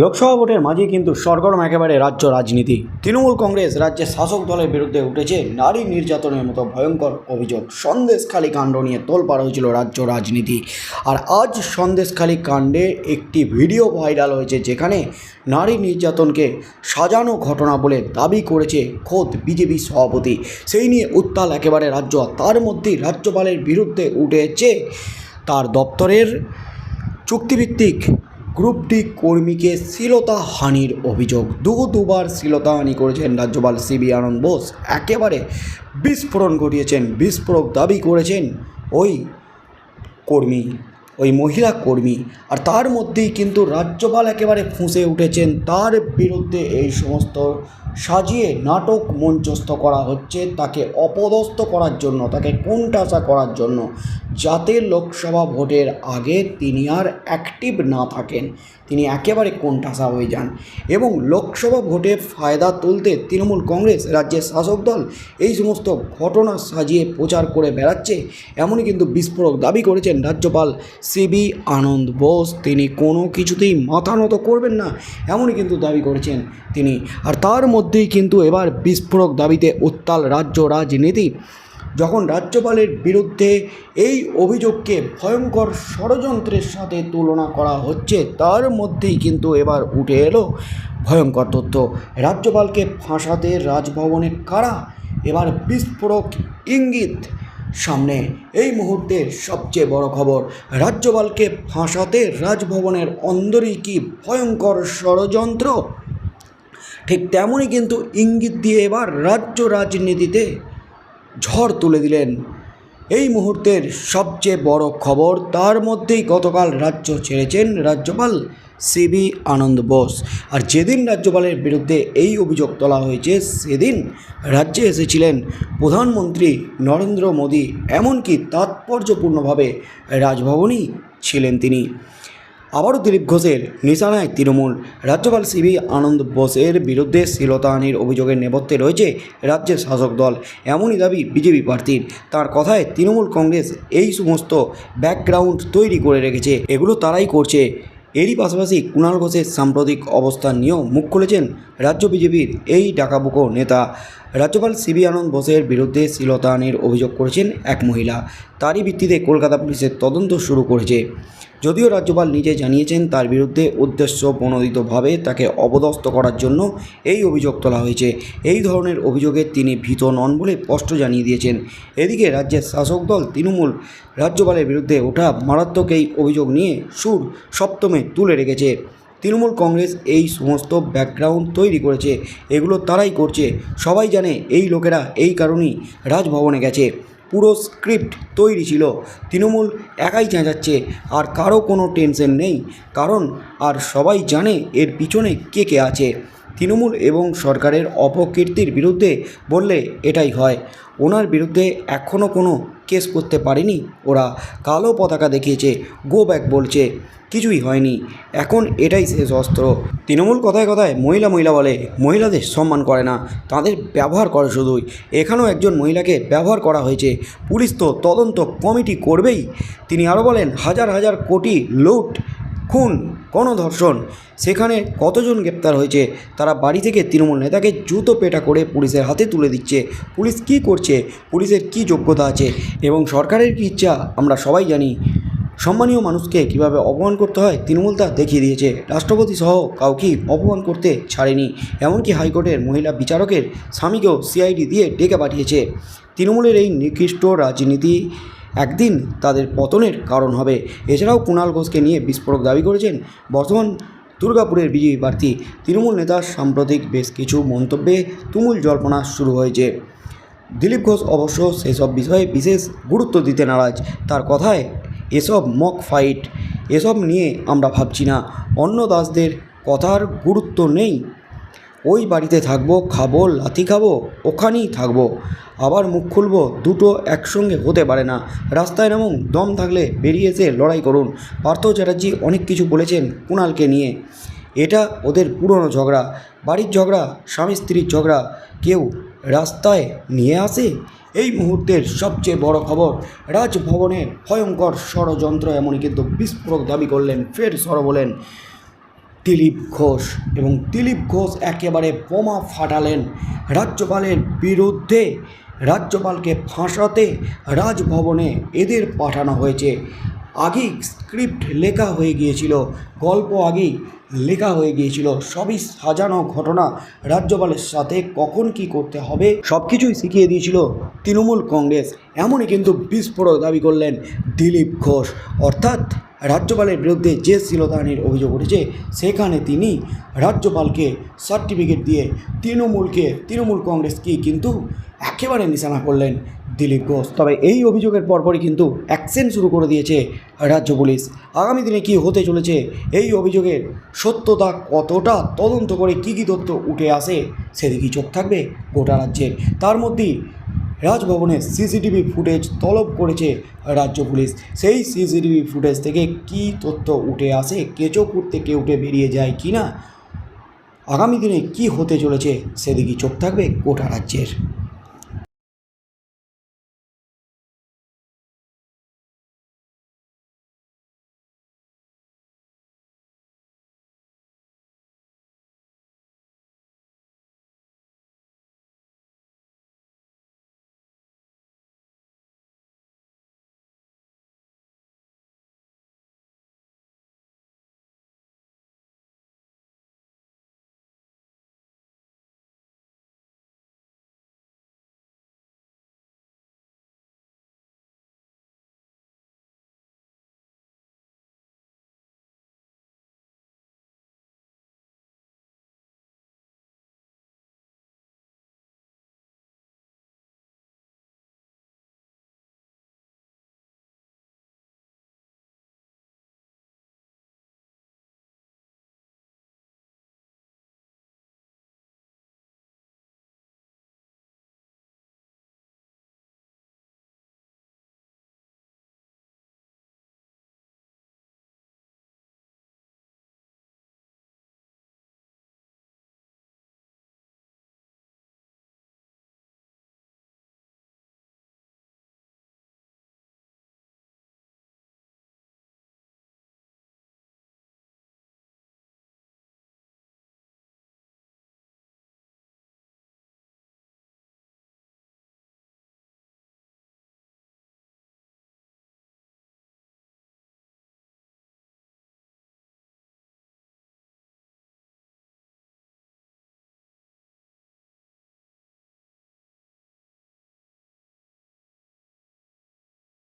লোকসভা ভোটের মাঝে কিন্তু সরগরম একেবারে রাজ্য রাজনীতি। তৃণমূল কংগ্রেস রাজ্যের শাসক দলের বিরুদ্ধে উঠেছে নারী নির্যাতনের মতো ভয়ঙ্কর অভিযোগ। সন্দেশখালী কাণ্ড নিয়ে তোলপাড় হয়েছিল রাজ্য রাজনীতি। আর আজ সন্দেশখালী কাণ্ডে একটি ভিডিও ভাইরাল হয়েছে যেখানে নারী নির্যাতনকে সাজানো ঘটনা বলে দাবি করেছে খোদ বিজেপি সভাপতি। সেই নিয়ে উত্তাল একেবারে রাজ্য। তার মধ্যেই রাজ্যপালের বিরুদ্ধে উঠেছে তার দপ্তরের চুক্তিভিত্তিক গ্রুপ ডি কর্মীকে শ্লীলতা হানির অভিযোগ। দু দুবার শ্লীলতাহানি করেছেন রাজ্যপাল সিবি আনন্দ বোস। একেবারে বিস্ফোরণ ঘটিয়েছেন, বিস্ফোরক দাবি করেছেন ওই কর্মী, ওই মহিলা কর্মী। আর তার মধ্যেই কিন্তু রাজ্যপাল একেবারে ফুঁসে উঠেছেন, তার বিরুদ্ধে এই সমস্ত সাজিয়ে নাটক মঞ্চস্থ করা হচ্ছে তাকে অপদস্থ করার জন্য, তাকে কোণঠাসা করার জন্য। যাতে লোকসভা ভোটের আগে তিনি আর অ্যাক্টিভ না থাকেন, তিনি একেবারে কোণঠাসা হয়ে যান। এবং লোকসভা ভোটে ফায়দা তুলতে তৃণমূল কংগ্রেস, রাজ্যের শাসক দল এই সমস্ত ঘটনা সাজিয়ে প্রচার করে বেড়াচ্ছে, এমনই কিন্তু বিস্ফোরক দাবি করেছেন রাজ্যপাল সিবি আনন্দ বোস। তিনি কোনো কিছুতেই মাথা নত করবেন না, এমনই কিন্তু দাবি করেছেন তিনি। আর তার মধ্যেই কিন্তু এবার বিস্ফোরক দাবিতে উত্তাল রাজ্য রাজনীতি। যখন রাজ্যপালের বিরুদ্ধে এই অভিযোগকে ভয়ঙ্কর ষড়যন্ত্রের সাথে তুলনা করা হচ্ছে, তার মধ্যেই কিন্তু এবার উঠে এলো ভয়ঙ্কর তথ্য। রাজ্যপালকে ফাঁসাতে রাজভবনে কারা? এবার বিস্ফোরক ইঙ্গিত সামনে। এই মুহূর্তের সবচেয়ে বড় খবর, রাজ্যপালকে ফাঁসাতে রাজভবনের অন্দরই কি ভয়ঙ্কর ষড়যন্ত্র? ঠিক তেমনই কিন্তু ইঙ্গিত দিয়ে এবার রাজ্য রাজনীতিতে ঝড় তুলে দিলেন। এই মুহূর্তের সবচেয়ে বড় খবর, তার মধ্যেই গতকাল রাজ্য ছেড়েছেন রাজ্যপাল সিবি আনন্দ বোস। আর যেদিন রাজ্যপালের বিরুদ্ধে এই অভিযোগ তোলা হয়েছে, সেদিন রাজ্যে এসেছিলেন প্রধানমন্ত্রী নরেন্দ্র মোদী। এমনকি তাৎপর্যপূর্ণভাবে রাজভবনই ছিলেন তিনি। আবারও দিলীপ ঘোষের নিশানায় তৃণমূল। রাজ্যপাল সিবি আনন্দ বোসের বিরুদ্ধে শ্লীলতাহানির অভিযোগের নেপথ্যে রয়েছে রাজ্যের শাসক দল। এমনই দাবি বিজেপি প্রার্থীর। তার কথায় তৃণমূল কংগ্রেস এই সমস্ত ব্যাকগ্রাউন্ড তৈরি করে রেখেছে। এগুলো তারাই করছে। এরই পাশাপাশি কুণাল ঘোষের সাম্প্রতিক অবস্থান নিয়েও মুখ খুলেছেন রাজ্য বিজেপির এই ডাকাবুকো নেতা। রাজ্যপাল সিবি আনন্দ বোসের বিরুদ্ধে শ্লীলতাহানির অভিযোগ করেছেন এক মহিলা। তারই ভিত্তিতে কলকাতা পুলিশের তদন্ত শুরু করেছে। যদিও রাজ্যপাল নিজে জানিয়েছেন তার বিরুদ্ধে উদ্দেশ্য প্রণোদিতভাবে তাকে অপদস্থ করার জন্য এই অভিযোগ তোলা হয়েছে। এই ধরনের অভিযোগে তিনি ভীত নন বলে স্পষ্ট জানিয়ে দিয়েছেন। এদিকে রাজ্যের শাসক দল তৃণমূল রাজ্যপালের বিরুদ্ধে ওঠা মারাত্মক এই অভিযোগ নিয়ে সুর সপ্তমে তুলে রেখেছে। তৃণমূল কংগ্রেস এই সমস্ত ব্যাকগ্রাউন্ড তৈরি করেছে, এগুলো তারাই করছে। সবাই জানে এই লোকেরা এই কারণেই রাজভবনে গেছে। পুরো স্ক্রিপ্ট তৈরি ছিল। তৃণমূল একাই চেঁচাচ্ছে, আর কারও কোনো টেনশন নেই। কারণ, আর সবাই জানে এর পিছনে কে কে আছে। তৃণমূল এবং সরকারের অপকীর্তির বিরুদ্ধে বললে এটাই হয়। ওনার বিরুদ্ধে এখনও কোনো কেস করতে পারেনি। ওরা কালো পতাকা দেখিয়েছে গো ব্যাক বলছে, কিছুই হয়নি। এখন এটাই শেষ অস্ত্র। তৃণমূল কথায় কথায় মহিলা মহিলা বলে, মহিলাদের সম্মান করে না, তাদের ব্যবহার করে শুধুই। এখানেও একজন মহিলাকে ব্যবহার করা হয়েছে। পুলিশ তো তদন্ত কমিটি করবেই। তিনি আরও বলেন, হাজার হাজার কোটি লুট খুন, গণধর্ষণ। সেখানে কতজন গ্রেপ্তার হয়েছে, তারা বাড়ি থেকে তৃণমূল নেতাকে জুতো পেটা করে পুলিশের হাতে তুলে দিচ্ছে। পুলিশ কি করছে, পুলিশের কি যোগ্যতা আছে এবং সরকারের কি ইচ্ছা, আমরা সবাই জানি। সম্মানীয় মানুষকে কীভাবে অপমান করতে হয়, তৃণমূল তা দেখিয়ে দিয়েছে। রাষ্ট্রপতি সহ কাউকেই অপমান করতে ছাড়েনি, এমনকি হাইকোর্টের মহিলা বিচারকের স্বামীকেও সিআইডি দিয়ে ডেকে পাঠিয়েছে। তৃণমূলের এই নিকৃষ্ট রাজনীতি একদিন তাদের পতনের কারণ হবে। এছাড়াও কুণাল ঘোষকে নিয়ে বিস্ফোরক দাবি করেছেন বর্তমান দুর্গাপুরের বিজেপি প্রার্থী তৃণমূল নেতার সাম্প্রতিক বেশ কিছু মন্তব্যে তুমুল জল্পনা শুরু হয়েছে। দিলীপ ঘোষ অবশ্য সেসব বিষয়ে বিশেষ গুরুত্ব দিতে নারাজ। তার কথায়, এসব মক ফাইট, এসব নিয়ে আমরা ভাবছি না। অন্য দাসদের কথার গুরুত্ব নেই। ওই বাড়িতে থাকব, খাব, লাথি খাব, ওখানেই থাকব। আবার মুখ খুলবো, দুটো একসঙ্গে হতে পারে না। রাস্তায় নামুন, দম থাকলে বেরিয়ে এসে লড়াই করুন। পার্থ চ্যাটার্জি অনেক কিছু বলেছেন কুণালকে নিয়ে। এটা ওদের পুরনো ঝগড়া। বাড়ির ঝগড়া, স্বামী স্ত্রীর ঝগড়া। কেউ রাস্তায় নিয়ে আসে? এই মুহূর্তের সবচেয়ে বড় খবর, রাজভবনের ভয়ঙ্কর ষড়যন্ত্র এমনই কিন্তু বিস্ফোরক দাবি করলেন, ফের সর বলেন দিলীপ ঘোষ এবং দিলীপ ঘোষ একেবারে বোমা ফাটালেন রাজ্যপালের বিরুদ্ধে। রাজ্যপালকে ফাঁসাতে রাজভবনে এদের পাঠানো হয়েছে। আগেই স্ক্রিপ্ট লেখা হয়ে গিয়েছিল, গল্প আগেই লেখা হয়ে গিয়েছিল, সবই সাজানো ঘটনা রাজ্যপালের সাথে কখন কি করতে হবে সব কিছুই শিখিয়ে দিয়েছিল তৃণমূল কংগ্রেস। এমনই কিন্তু বিস্ফোরক দাবি করলেন দিলীপ ঘোষ। অর্থাৎ রাজ্যপালের বিরুদ্ধে যে শ্লীলতাহানির অভিযোগ উঠেছে, সেখানে তিনি রাজ্যপালকে সার্টিফিকেট দিয়ে তৃণমূলকে, তৃণমূল কংগ্রেসকে কিন্তু একেবারে নিশানা করলেন দিলীপ ঘোষ। তবে এই অভিযোগের পরপরই কিন্তু অ্যাকশন শুরু করে দিয়েছে রাজ্য পুলিশ। আগামী দিনে কি হতে চলেছে এই অভিযোগের সত্যতা কতটা, তদন্ত করে কী কী তথ্য উঠে আসে সেদিকেই চোখ থাকবে গোটা রাজ্যের। তার মধ্যেই রাজভবনে সিসিটিভি ফুটেজ তলব করেছে রাজ্য পুলিশ। সেই সিসিটিভি ফুটেজ থেকে কী তথ্য উঠে আসে কেঁচো করতে কে উঠে বেরিয়ে যায় কি না আগামী দিনে কি হতে চলেছে সেদিকেই চোখ থাকবে গোটা রাজ্যের।